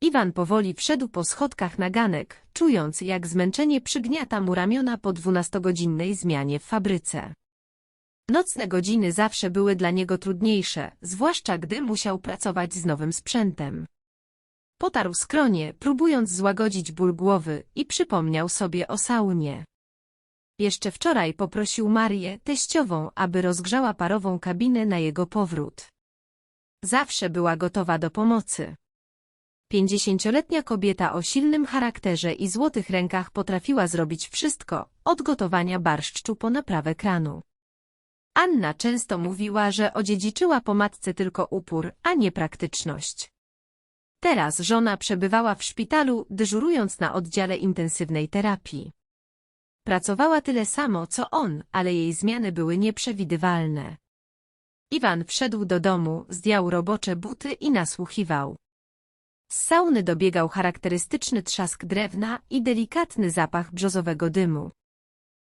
Iwan powoli wszedł po schodkach na ganek, czując jak zmęczenie przygniata mu ramiona po dwunastogodzinnej zmianie w fabryce. Nocne godziny zawsze były dla niego trudniejsze, zwłaszcza gdy musiał pracować z nowym sprzętem. Potarł skronie, próbując złagodzić ból głowy i przypomniał sobie o saunie. Jeszcze wczoraj poprosił Marię, teściową, aby rozgrzała parową kabinę na jego powrót. Zawsze była gotowa do pomocy. Pięćdziesięcioletnia kobieta o silnym charakterze i złotych rękach potrafiła zrobić wszystko, od gotowania barszczu po naprawę kranu. Anna często mówiła, że odziedziczyła po matce tylko upór, a nie praktyczność. Teraz żona przebywała w szpitalu, dyżurując na oddziale intensywnej terapii. Pracowała tyle samo, co on, ale jej zmiany były nieprzewidywalne. Iwan wszedł do domu, zdjął robocze buty i nasłuchiwał. Z sauny dobiegał charakterystyczny trzask drewna i delikatny zapach brzozowego dymu.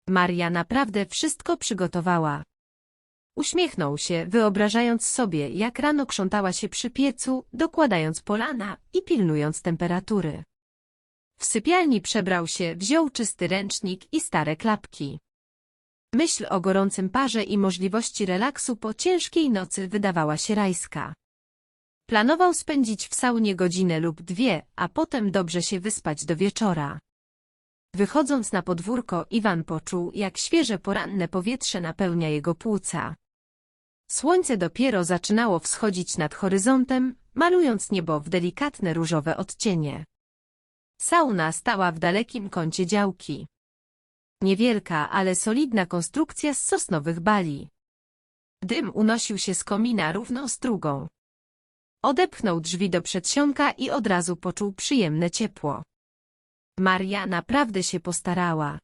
Maria naprawdę wszystko przygotowała. Uśmiechnął się, wyobrażając sobie, jak rano krzątała się przy piecu, dokładając polana i pilnując temperatury. W sypialni przebrał się, wziął czysty ręcznik i stare klapki. Myśl o gorącym parze i możliwości relaksu po ciężkiej nocy wydawała się rajska. Planował spędzić w saunie godzinę lub dwie, a potem dobrze się wyspać do wieczora. Wychodząc na podwórko, Iwan poczuł, jak świeże poranne powietrze napełnia jego płuca. Słońce dopiero zaczynało wschodzić nad horyzontem, malując niebo w delikatne różowe odcienie. Sauna stała w dalekim kącie działki. Niewielka, ale solidna konstrukcja z sosnowych bali. Dym unosił się z komina równą strugą. Odepchnął drzwi do przedsionka i od razu poczuł przyjemne ciepło. Maria naprawdę się postarała.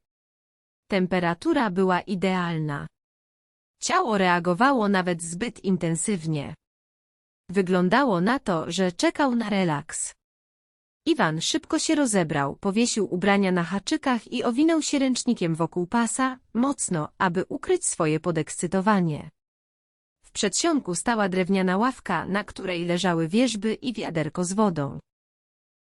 Temperatura była idealna. Ciało reagowało nawet zbyt intensywnie. Wyglądało na to, że czekał na relaks. Iwan szybko się rozebrał, powiesił ubrania na haczykach i owinął się ręcznikiem wokół pasa, mocno, aby ukryć swoje podekscytowanie. Przedsionku stała drewniana ławka, na której leżały wierzby i wiaderko z wodą.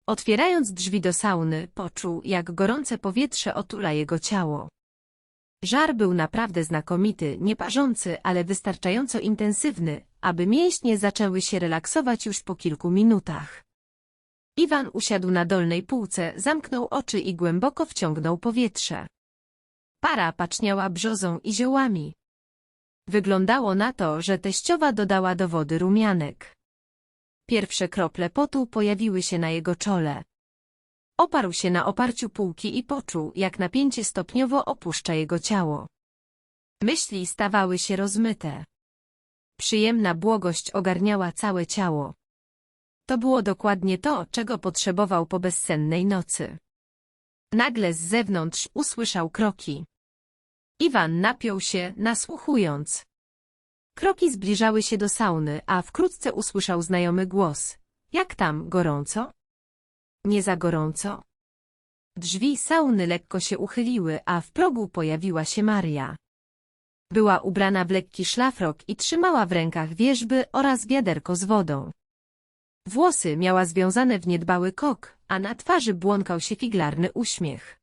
Otwierając drzwi do sauny, poczuł, jak gorące powietrze otula jego ciało. Żar był naprawdę znakomity, nie parzący, ale wystarczająco intensywny, aby mięśnie zaczęły się relaksować już po kilku minutach. Iwan usiadł na dolnej półce, zamknął oczy i głęboko wciągnął powietrze. Para paczniała brzozą i ziołami. Wyglądało na to, że teściowa dodała do wody rumianek. Pierwsze krople potu pojawiły się na jego czole. Oparł się na oparciu półki i poczuł, jak napięcie stopniowo opuszcza jego ciało. Myśli stawały się rozmyte. Przyjemna błogość ogarniała całe ciało. To było dokładnie to, czego potrzebował po bezsennej nocy. Nagle z zewnątrz usłyszał kroki. Iwan napiął się, nasłuchując. Kroki zbliżały się do sauny, a wkrótce usłyszał znajomy głos. Jak tam, gorąco? Nie za gorąco? Drzwi sauny lekko się uchyliły, a w progu pojawiła się Maria. Była ubrana w lekki szlafrok i trzymała w rękach wierzby oraz wiaderko z wodą. Włosy miała związane w niedbały kok, a na twarzy błąkał się figlarny uśmiech.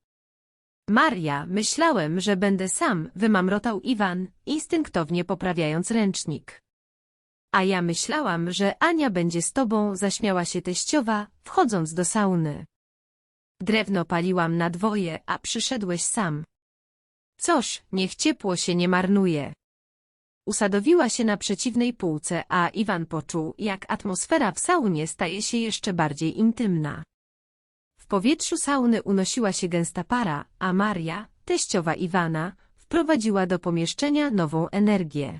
Maria, myślałem, że będę sam, wymamrotał Iwan, instynktownie poprawiając ręcznik. A ja myślałam, że Ania będzie z tobą, zaśmiała się teściowa, wchodząc do sauny. Drewno paliłam na dwoje, a przyszedłeś sam. Coż, niech ciepło się nie marnuje. Usadowiła się na przeciwnej półce, a Iwan poczuł, jak atmosfera w saunie staje się jeszcze bardziej intymna. Powietrzu sauny unosiła się gęsta para, a Maria, teściowa Iwana, wprowadziła do pomieszczenia nową energię.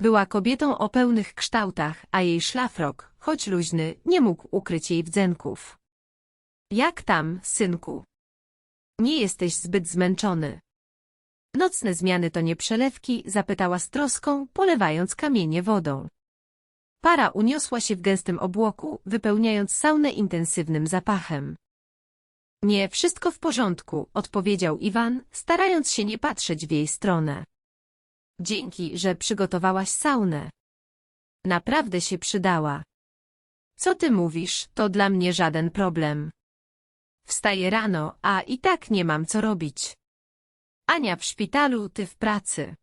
Była kobietą o pełnych kształtach, a jej szlafrok, choć luźny, nie mógł ukryć jej wdzenków. Jak tam, synku? Nie jesteś zbyt zmęczony. Nocne zmiany to nie przelewki, zapytała z troską, polewając kamienie wodą. Para uniosła się w gęstym obłoku, wypełniając saunę intensywnym zapachem. Nie, wszystko w porządku, odpowiedział Iwan, starając się nie patrzeć w jej stronę. Dzięki, że przygotowałaś saunę. Naprawdę się przydała. Co ty mówisz, to dla mnie żaden problem. Wstaję rano, a i tak nie mam co robić. Ania w szpitalu, ty w pracy.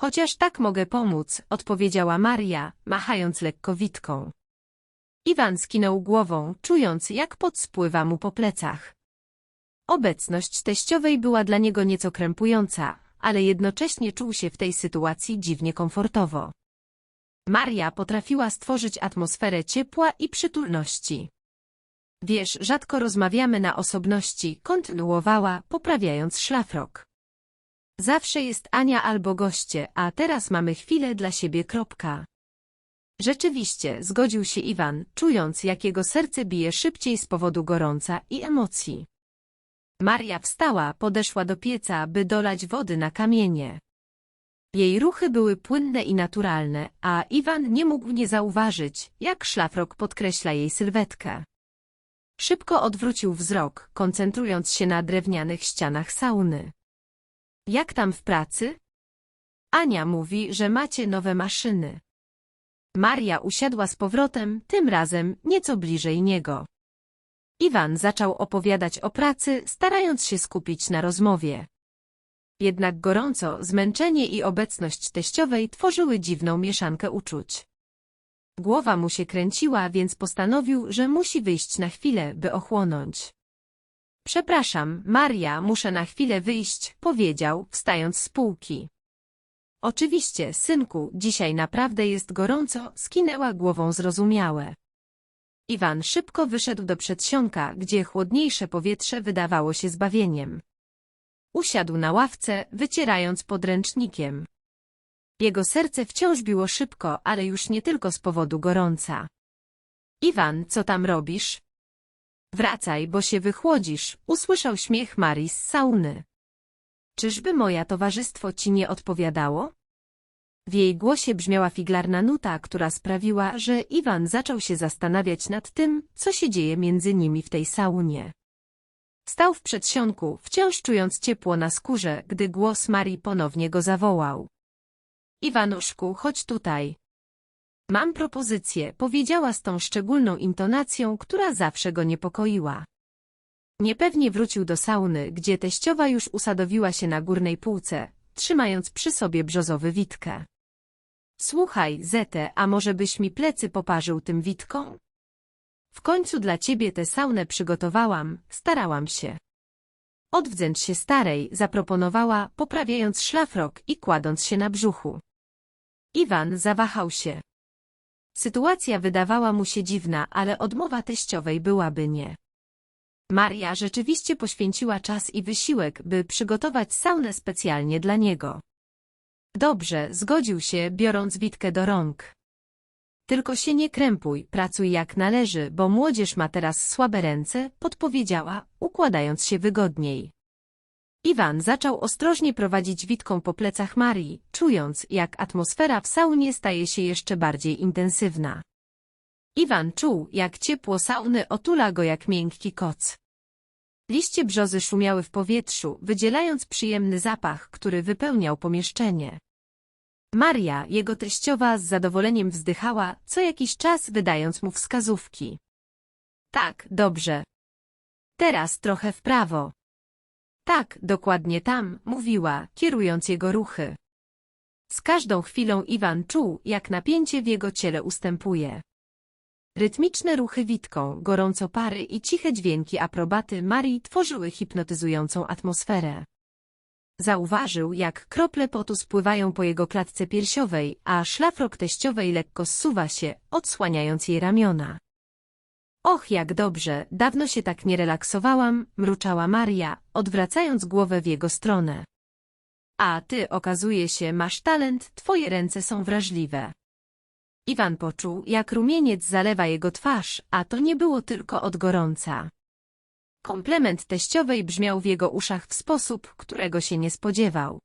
Chociaż tak mogę pomóc, odpowiedziała Maria, machając lekko witką. Iwan skinął głową, czując jak pot spływa mu po plecach. Obecność teściowej była dla niego nieco krępująca, ale jednocześnie czuł się w tej sytuacji dziwnie komfortowo. Maria potrafiła stworzyć atmosferę ciepła i przytulności. Wiesz, rzadko rozmawiamy na osobności, kontynuowała, poprawiając szlafrok. Zawsze jest Ania albo goście, a teraz mamy chwilę dla siebie kropka. Rzeczywiście, zgodził się Iwan, czując jak jego serce bije szybciej z powodu gorąca i emocji. Maria wstała, podeszła do pieca, by dolać wody na kamienie. Jej ruchy były płynne i naturalne, a Iwan nie mógł nie zauważyć, jak szlafrok podkreśla jej sylwetkę. Szybko odwrócił wzrok, koncentrując się na drewnianych ścianach sauny. Jak tam w pracy? Ania mówi, że macie nowe maszyny. Maria usiadła z powrotem, tym razem nieco bliżej niego. Iwan zaczął opowiadać o pracy, starając się skupić na rozmowie. Jednak gorąco, zmęczenie i obecność teściowej tworzyły dziwną mieszankę uczuć. Głowa mu się kręciła, więc postanowił, że musi wyjść na chwilę, by ochłonąć. Przepraszam, Maria, muszę na chwilę wyjść, powiedział, wstając z półki. Oczywiście, synku, dzisiaj naprawdę jest gorąco, skinęła głową zrozumiałe. Iwan szybko wyszedł do przedsionka, gdzie chłodniejsze powietrze wydawało się zbawieniem. Usiadł na ławce, wycierając podręcznikiem. Jego serce wciąż biło szybko, ale już nie tylko z powodu gorąca. Iwan, co tam robisz? Wracaj, bo się wychłodzisz, usłyszał śmiech Marii z sauny. Czyżby moja towarzystwo ci nie odpowiadało? W jej głosie brzmiała figlarna nuta, która sprawiła, że Iwan zaczął się zastanawiać nad tym, co się dzieje między nimi w tej saunie. Stał w przedsionku, wciąż czując ciepło na skórze, gdy głos Marii ponownie go zawołał. Iwanuszku, chodź tutaj. Mam propozycję, powiedziała z tą szczególną intonacją, która zawsze go niepokoiła. Niepewnie wrócił do sauny, gdzie teściowa już usadowiła się na górnej półce, trzymając przy sobie brzozowy witkę. Słuchaj, Zete, a może byś mi plecy poparzył tym witką? W końcu dla ciebie tę saunę przygotowałam, starałam się. Odwdzęcz się starej, zaproponowała, poprawiając szlafrok i kładąc się na brzuchu. Iwan zawahał się. Sytuacja wydawała mu się dziwna, ale odmowa teściowej byłaby nie. Maria rzeczywiście poświęciła czas i wysiłek, by przygotować saunę specjalnie dla niego. Dobrze, zgodził się, biorąc Witkę do rąk. Tylko się nie krępuj, pracuj jak należy, bo młodzież ma teraz słabe ręce, podpowiedziała, układając się wygodniej. Iwan zaczął ostrożnie prowadzić Witką po plecach Marii, czując, jak atmosfera w saunie staje się jeszcze bardziej intensywna. Iwan czuł, jak ciepło sauny otula go jak miękki koc. Liście brzozy szumiały w powietrzu, wydzielając przyjemny zapach, który wypełniał pomieszczenie. Maria, jego teściowa, z zadowoleniem wzdychała, co jakiś czas wydając mu wskazówki. Tak, dobrze. Teraz trochę w prawo. Tak, dokładnie tam, mówiła, kierując jego ruchy. Z każdą chwilą Iwan czuł, jak napięcie w jego ciele ustępuje. Rytmiczne ruchy witką, gorąco pary i ciche dźwięki aprobaty Marii tworzyły hipnotyzującą atmosferę. Zauważył, jak krople potu spływają po jego klatce piersiowej, a szlafrok teściowej lekko zsuwa się, odsłaniając jej ramiona. Och, jak dobrze, dawno się tak nie relaksowałam, mruczała Maria, odwracając głowę w jego stronę. A ty, okazuje się, masz talent, twoje ręce są wrażliwe. Iwan poczuł, jak rumieniec zalewa jego twarz, a to nie było tylko od gorąca. Komplement teściowej brzmiał w jego uszach w sposób, którego się nie spodziewał.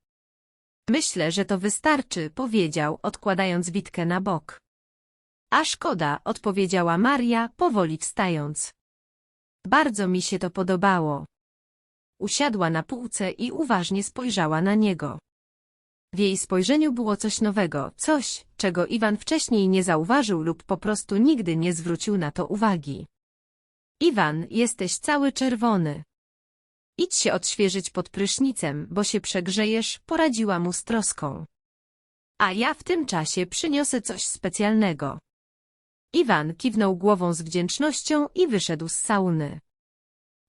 Myślę, że to wystarczy, powiedział, odkładając witkę na bok. A szkoda, odpowiedziała Maria, powoli wstając. Bardzo mi się to podobało. Usiadła na półce i uważnie spojrzała na niego. W jej spojrzeniu było coś nowego, coś, czego Iwan wcześniej nie zauważył lub po prostu nigdy nie zwrócił na to uwagi. Iwan, jesteś cały czerwony. Idź się odświeżyć pod prysznicem, bo się przegrzejesz, poradziła mu z troską. A ja w tym czasie przyniosę coś specjalnego. Iwan kiwnął głową z wdzięcznością i wyszedł z sauny.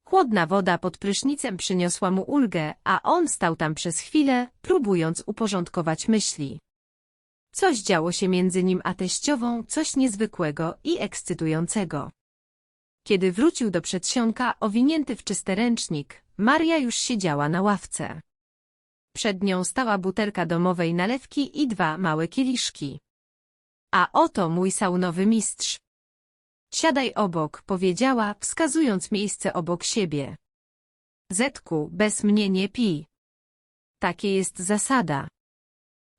Chłodna woda pod prysznicem przyniosła mu ulgę, a on stał tam przez chwilę, próbując uporządkować myśli. Coś działo się między nim a teściową, coś niezwykłego i ekscytującego. Kiedy wrócił do przedsionka, owinięty w czysty ręcznik, Maria już siedziała na ławce. Przed nią stała butelka domowej nalewki i dwa małe kieliszki. A oto mój saunowy mistrz. Siadaj obok, powiedziała, wskazując miejsce obok siebie. Zetku, bez mnie nie pij. Takie jest zasada.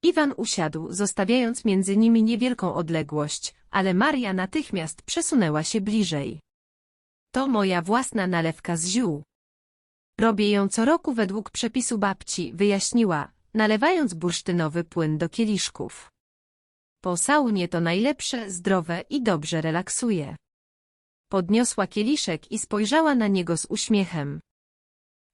Iwan usiadł, zostawiając między nimi niewielką odległość, ale Maria natychmiast przesunęła się bliżej. To moja własna nalewka z ziół. Robię ją co roku według przepisu babci, wyjaśniła, nalewając bursztynowy płyn do kieliszków. Po saunie to najlepsze, zdrowe i dobrze relaksuje. Podniosła kieliszek i spojrzała na niego z uśmiechem.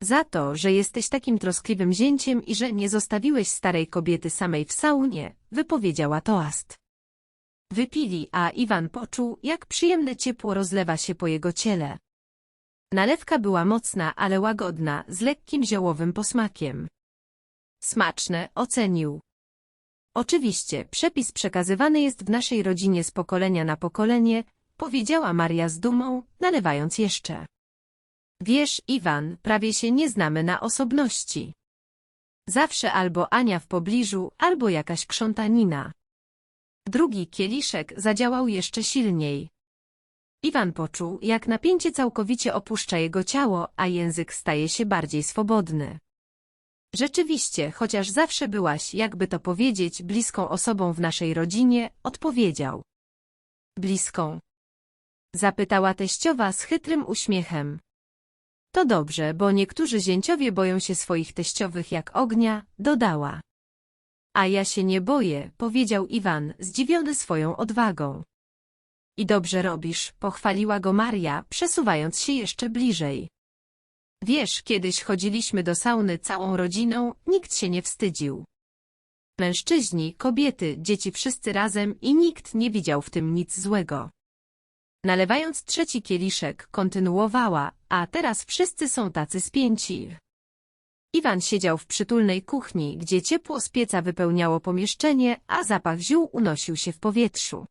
Za to, że jesteś takim troskliwym zięciem i że nie zostawiłeś starej kobiety samej w saunie, wypowiedziała toast. Wypili, a Iwan poczuł, jak przyjemne ciepło rozlewa się po jego ciele. Nalewka była mocna, ale łagodna, z lekkim ziołowym posmakiem. Smaczne, ocenił. Oczywiście, przepis przekazywany jest w naszej rodzinie z pokolenia na pokolenie, powiedziała Maria z dumą, nalewając jeszcze. Wiesz, Iwan, prawie się nie znamy na osobności. Zawsze albo Ania w pobliżu, albo jakaś krzątanina. Drugi kieliszek zadziałał jeszcze silniej. Iwan poczuł, jak napięcie całkowicie opuszcza jego ciało, a język staje się bardziej swobodny. Rzeczywiście, chociaż zawsze byłaś, jakby to powiedzieć, bliską osobą w naszej rodzinie, odpowiedział. Bliską. Zapytała teściowa z chytrym uśmiechem. To dobrze, bo niektórzy zięciowie boją się swoich teściowych jak ognia, dodała. A ja się nie boję, powiedział Iwan, zdziwiony swoją odwagą. I dobrze robisz, pochwaliła go Maria, przesuwając się jeszcze bliżej. Wiesz, kiedyś chodziliśmy do sauny całą rodziną, nikt się nie wstydził. Mężczyźni, kobiety, dzieci wszyscy razem i nikt nie widział w tym nic złego. Nalewając trzeci kieliszek, kontynuowała, a teraz wszyscy są tacy spięci. Iwan siedział w przytulnej kuchni, gdzie ciepło z pieca wypełniało pomieszczenie, a zapach ziół unosił się w powietrzu.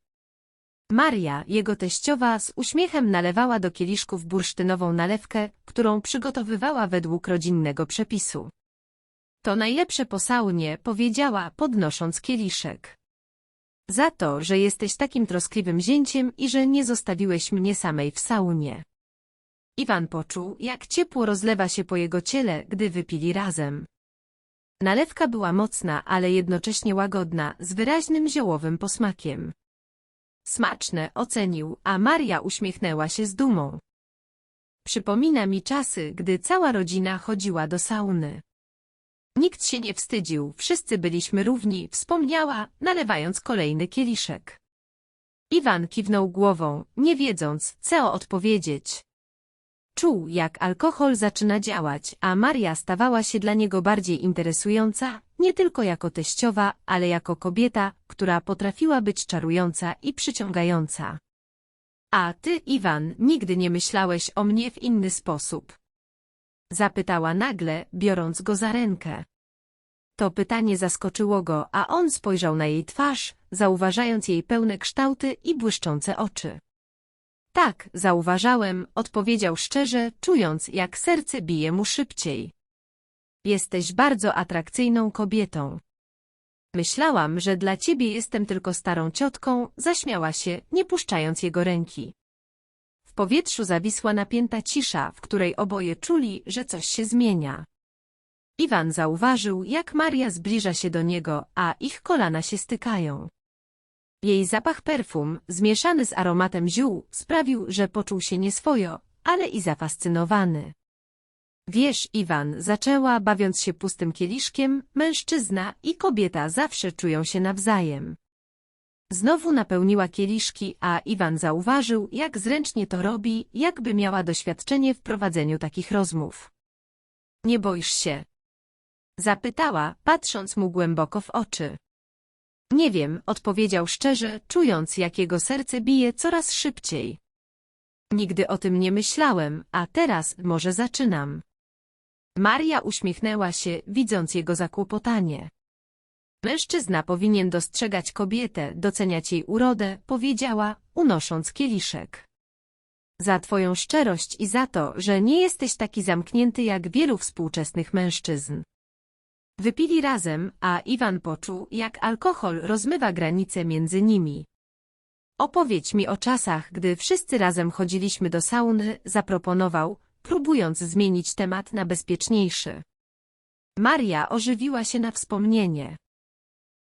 Maria, jego teściowa, z uśmiechem nalewała do kieliszków bursztynową nalewkę, którą przygotowywała według rodzinnego przepisu. To najlepsze po saunie, powiedziała, podnosząc kieliszek. Za to, że jesteś takim troskliwym zięciem i że nie zostawiłeś mnie samej w saunie. Iwan poczuł, jak ciepło rozlewa się po jego ciele, gdy wypili razem. Nalewka była mocna, ale jednocześnie łagodna, z wyraźnym ziołowym posmakiem. Smaczne, ocenił, a Maria uśmiechnęła się z dumą. Przypomina mi czasy, gdy cała rodzina chodziła do sauny. Nikt się nie wstydził, wszyscy byliśmy równi, wspomniała, nalewając kolejny kieliszek. Iwan kiwnął głową, nie wiedząc, co odpowiedzieć. Czuł, jak alkohol zaczyna działać, a Maria stawała się dla niego bardziej interesująca, nie tylko jako teściowa, ale jako kobieta, która potrafiła być czarująca i przyciągająca. A ty, Iwan, nigdy nie myślałeś o mnie w inny sposób. Zapytała nagle, biorąc go za rękę. To pytanie zaskoczyło go, a on spojrzał na jej twarz, zauważając jej pełne kształty i błyszczące oczy. Tak, zauważałem, odpowiedział szczerze, czując, jak serce bije mu szybciej. Jesteś bardzo atrakcyjną kobietą. Myślałam, że dla ciebie jestem tylko starą ciotką, zaśmiała się, nie puszczając jego ręki. Powietrzu zawisła napięta cisza, w której oboje czuli, że coś się zmienia. Iwan zauważył, jak Maria zbliża się do niego, a ich kolana się stykają. Jej zapach perfum, zmieszany z aromatem ziół, sprawił, że poczuł się nieswojo, ale i zafascynowany. Wiesz, Iwan, zaczęła, bawiąc się pustym kieliszkiem, mężczyzna i kobieta zawsze czują się nawzajem. Znowu napełniła kieliszki, a Iwan zauważył, jak zręcznie to robi, jakby miała doświadczenie w prowadzeniu takich rozmów. Nie boisz się? Zapytała, patrząc mu głęboko w oczy. Nie wiem, odpowiedział szczerze, czując, jak jego serce bije coraz szybciej. Nigdy o tym nie myślałem, a teraz może zaczynam. Maria uśmiechnęła się, widząc jego zakłopotanie. Mężczyzna powinien dostrzegać kobietę, doceniać jej urodę, powiedziała, unosząc kieliszek. Za twoją szczerość i za to, że nie jesteś taki zamknięty jak wielu współczesnych mężczyzn. Wypili razem, a Iwan poczuł, jak alkohol rozmywa granice między nimi. Opowiedz mi o czasach, gdy wszyscy razem chodziliśmy do sauny, zaproponował, próbując zmienić temat na bezpieczniejszy. Maria ożywiła się na wspomnienie.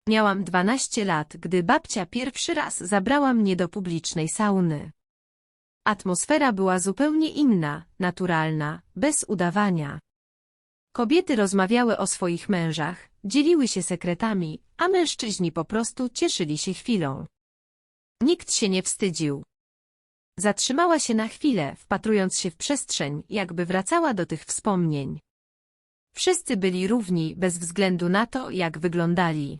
Miałam dwanaście lat, gdy babcia pierwszy raz zabrała mnie do publicznej sauny. Atmosfera była zupełnie inna, naturalna, bez udawania. Kobiety rozmawiały o swoich mężach, dzieliły się sekretami, a mężczyźni po prostu cieszyli się chwilą. Nikt się nie wstydził. Zatrzymała się na chwilę, wpatrując się w przestrzeń, jakby wracała do tych wspomnień. Wszyscy byli równi bez względu na to, jak wyglądali.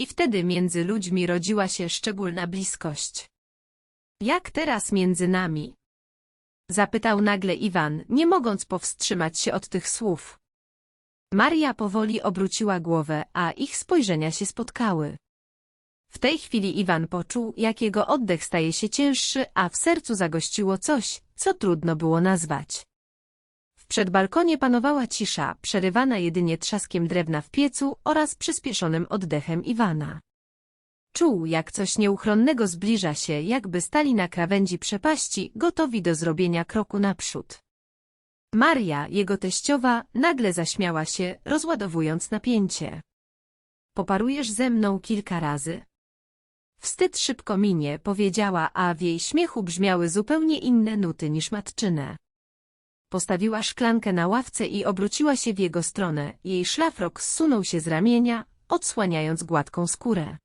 I wtedy między ludźmi rodziła się szczególna bliskość. Jak teraz między nami? Zapytał nagle Iwan, nie mogąc powstrzymać się od tych słów. Maria powoli obróciła głowę, a ich spojrzenia się spotkały. W tej chwili Iwan poczuł, jak jego oddech staje się cięższy, a w sercu zagościło coś, co trudno było nazwać. W przedbalkonie panowała cisza, przerywana jedynie trzaskiem drewna w piecu oraz przyspieszonym oddechem Iwana. Czuł, jak coś nieuchronnego zbliża się, jakby stali na krawędzi przepaści, gotowi do zrobienia kroku naprzód. Maria, jego teściowa, nagle zaśmiała się, rozładowując napięcie. Poparujesz ze mną kilka razy? Wstyd szybko minie, powiedziała, a w jej śmiechu brzmiały zupełnie inne nuty niż matczyne. Postawiła szklankę na ławce i obróciła się w jego stronę. Jej szlafrok zsunął się z ramienia, odsłaniając gładką skórę.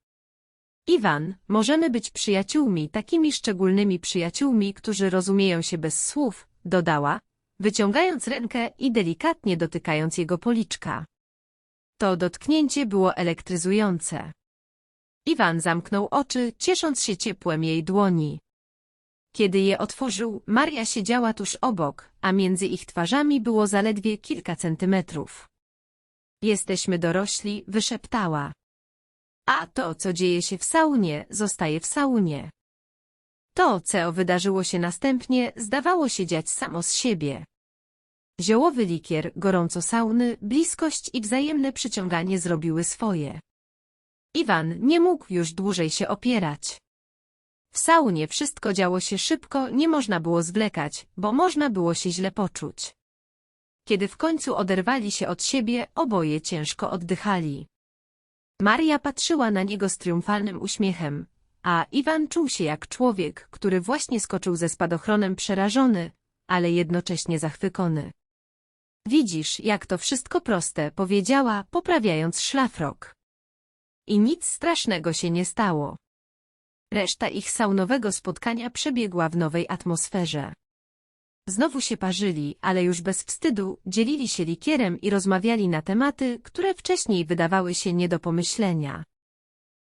Iwan, możemy być przyjaciółmi, takimi szczególnymi przyjaciółmi, którzy rozumieją się bez słów, dodała, wyciągając rękę i delikatnie dotykając jego policzka. To dotknięcie było elektryzujące. Iwan zamknął oczy, ciesząc się ciepłem jej dłoni. Kiedy je otworzył, Maria siedziała tuż obok, a między ich twarzami było zaledwie kilka centymetrów. Jesteśmy dorośli, wyszeptała. A to, co dzieje się w saunie, zostaje w saunie. To, co wydarzyło się następnie, zdawało się dziać samo z siebie. Ziołowy likier, gorąco sauny, bliskość i wzajemne przyciąganie zrobiły swoje. Iwan nie mógł już dłużej się opierać. W saunie wszystko działo się szybko, nie można było zwlekać, bo można było się źle poczuć. Kiedy w końcu oderwali się od siebie, oboje ciężko oddychali. Maria patrzyła na niego z triumfalnym uśmiechem, a Iwan czuł się jak człowiek, który właśnie skoczył ze spadochronem przerażony, ale jednocześnie zachwycony. Widzisz, jak to wszystko proste, powiedziała, poprawiając szlafrok. I nic strasznego się nie stało. Reszta ich saunowego spotkania przebiegła w nowej atmosferze. Znowu się parzyli, ale już bez wstydu, dzielili się likierem i rozmawiali na tematy, które wcześniej wydawały się nie do pomyślenia.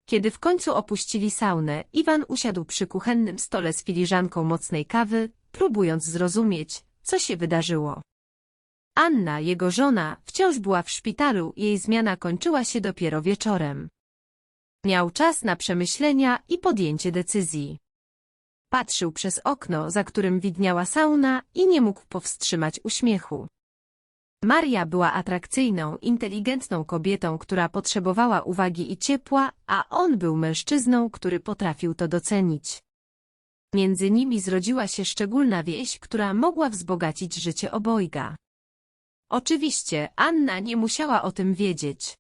Kiedy w końcu opuścili saunę, Iwan usiadł przy kuchennym stole z filiżanką mocnej kawy, próbując zrozumieć, co się wydarzyło. Anna, jego żona, wciąż była w szpitalu, jej zmiana kończyła się dopiero wieczorem. Miał czas na przemyślenia i podjęcie decyzji. Patrzył przez okno, za którym widniała sauna i nie mógł powstrzymać uśmiechu. Maria była atrakcyjną, inteligentną kobietą, która potrzebowała uwagi i ciepła, a on był mężczyzną, który potrafił to docenić. Między nimi zrodziła się szczególna wieś, która mogła wzbogacić życie obojga. Oczywiście, Anna nie musiała o tym wiedzieć.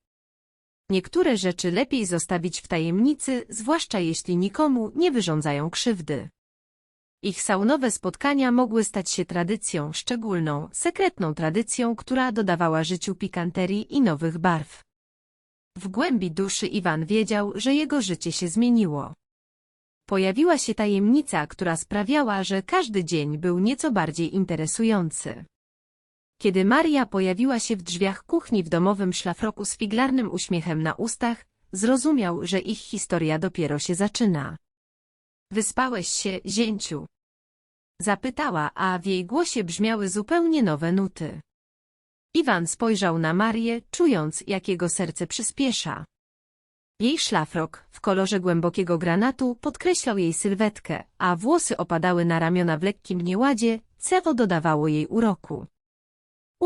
Niektóre rzeczy lepiej zostawić w tajemnicy, zwłaszcza jeśli nikomu nie wyrządzają krzywdy. Ich saunowe spotkania mogły stać się tradycją szczególną, sekretną tradycją, która dodawała życiu pikanterii i nowych barw. W głębi duszy Iwan wiedział, że jego życie się zmieniło. Pojawiła się tajemnica, która sprawiała, że każdy dzień był nieco bardziej interesujący. Kiedy Maria pojawiła się w drzwiach kuchni w domowym szlafroku z figlarnym uśmiechem na ustach, zrozumiał, że ich historia dopiero się zaczyna. Wyspałeś się, zięciu? Zapytała, a w jej głosie brzmiały zupełnie nowe nuty. Iwan spojrzał na Marię, czując, jak jego serce przyspiesza. Jej szlafrok, w kolorze głębokiego granatu, podkreślał jej sylwetkę, a włosy opadały na ramiona w lekkim nieładzie, cewo dodawało jej uroku.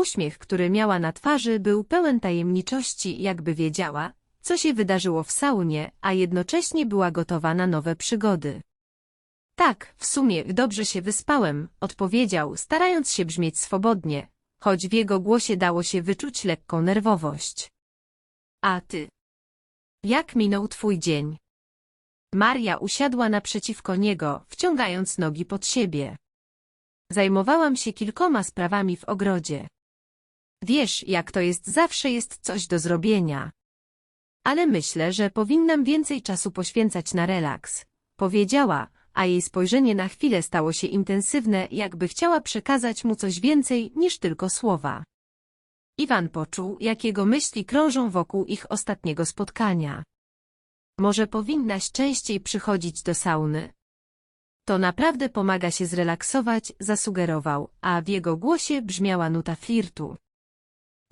Uśmiech, który miała na twarzy, był pełen tajemniczości, jakby wiedziała, co się wydarzyło w saunie, a jednocześnie była gotowa na nowe przygody. Tak, w sumie dobrze się wyspałem, odpowiedział, starając się brzmieć swobodnie, choć w jego głosie dało się wyczuć lekką nerwowość. A ty? Jak minął twój dzień? Maria usiadła naprzeciwko niego, wciągając nogi pod siebie. Zajmowałam się kilkoma sprawami w ogrodzie. Wiesz, jak to jest, zawsze jest coś do zrobienia. Ale myślę, że powinnam więcej czasu poświęcać na relaks, powiedziała, a jej spojrzenie na chwilę stało się intensywne, jakby chciała przekazać mu coś więcej niż tylko słowa. Iwan poczuł, jak jego myśli krążą wokół ich ostatniego spotkania. Może powinnaś częściej przychodzić do sauny? To naprawdę pomaga się zrelaksować, zasugerował, a w jego głosie brzmiała nuta flirtu.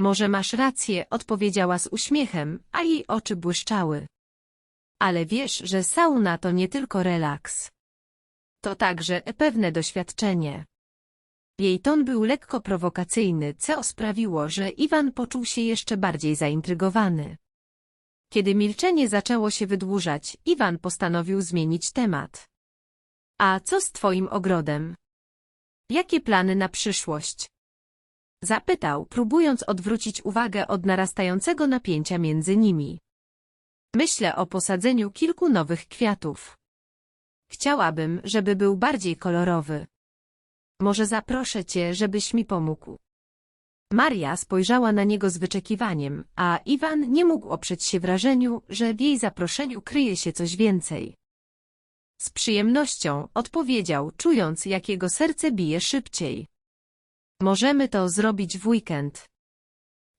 Może masz rację, odpowiedziała z uśmiechem, a jej oczy błyszczały. Ale wiesz, że sauna to nie tylko relaks. To także pewne doświadczenie. Jej ton był lekko prowokacyjny, co sprawiło, że Iwan poczuł się jeszcze bardziej zaintrygowany. Kiedy milczenie zaczęło się wydłużać, Iwan postanowił zmienić temat. A co z twoim ogrodem? Jakie plany na przyszłość? Zapytał, próbując odwrócić uwagę od narastającego napięcia między nimi. Myślę o posadzeniu kilku nowych kwiatów. Chciałabym, żeby był bardziej kolorowy. Może zaproszę cię, żebyś mi pomógł. Maria spojrzała na niego z wyczekiwaniem, a Iwan nie mógł oprzeć się wrażeniu, że w jej zaproszeniu kryje się coś więcej. Z przyjemnością odpowiedział, czując, jak jego serce bije szybciej. Możemy to zrobić w weekend.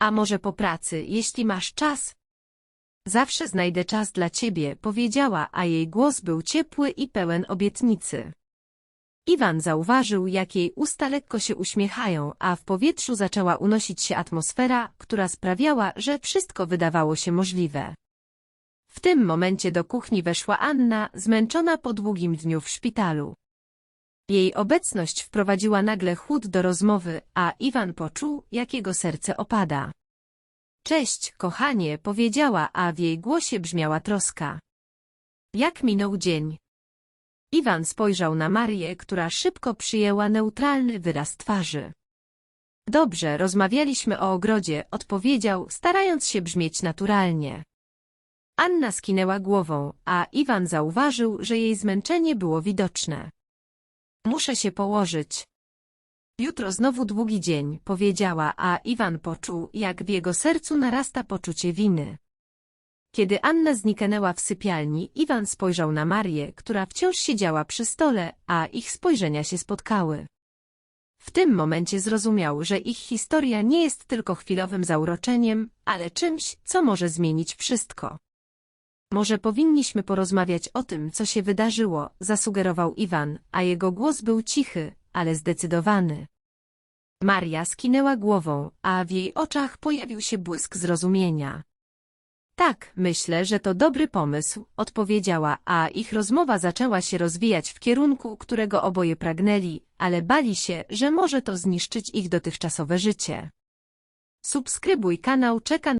A może po pracy, jeśli masz czas? Zawsze znajdę czas dla ciebie, powiedziała, a jej głos był ciepły i pełen obietnicy. Iwan zauważył, jak jej usta lekko się uśmiechają, a w powietrzu zaczęła unosić się atmosfera, która sprawiała, że wszystko wydawało się możliwe. W tym momencie do kuchni weszła Anna, zmęczona po długim dniu w szpitalu. Jej obecność wprowadziła nagle chłód do rozmowy, a Iwan poczuł, jak jego serce opada. Cześć, kochanie, powiedziała, a w jej głosie brzmiała troska. Jak minął dzień? Iwan spojrzał na Marię, która szybko przyjęła neutralny wyraz twarzy. Dobrze, rozmawialiśmy o ogrodzie, odpowiedział, starając się brzmieć naturalnie. Anna skinęła głową, a Iwan zauważył, że jej zmęczenie było widoczne. Muszę się położyć. Jutro znowu długi dzień, powiedziała, a Iwan poczuł, jak w jego sercu narasta poczucie winy. Kiedy Anna zniknęła w sypialni, Iwan spojrzał na Marię, która wciąż siedziała przy stole, a ich spojrzenia się spotkały. W tym momencie zrozumiał, że ich historia nie jest tylko chwilowym zauroczeniem, ale czymś, co może zmienić wszystko. Może powinniśmy porozmawiać o tym, co się wydarzyło, zasugerował Iwan, a jego głos był cichy, ale zdecydowany. Maria skinęła głową, a w jej oczach pojawił się błysk zrozumienia. Tak, myślę, że to dobry pomysł, odpowiedziała, a ich rozmowa zaczęła się rozwijać w kierunku, którego oboje pragnęli, ale bali się, że może to zniszczyć ich dotychczasowe życie. Subskrybuj kanał Czeka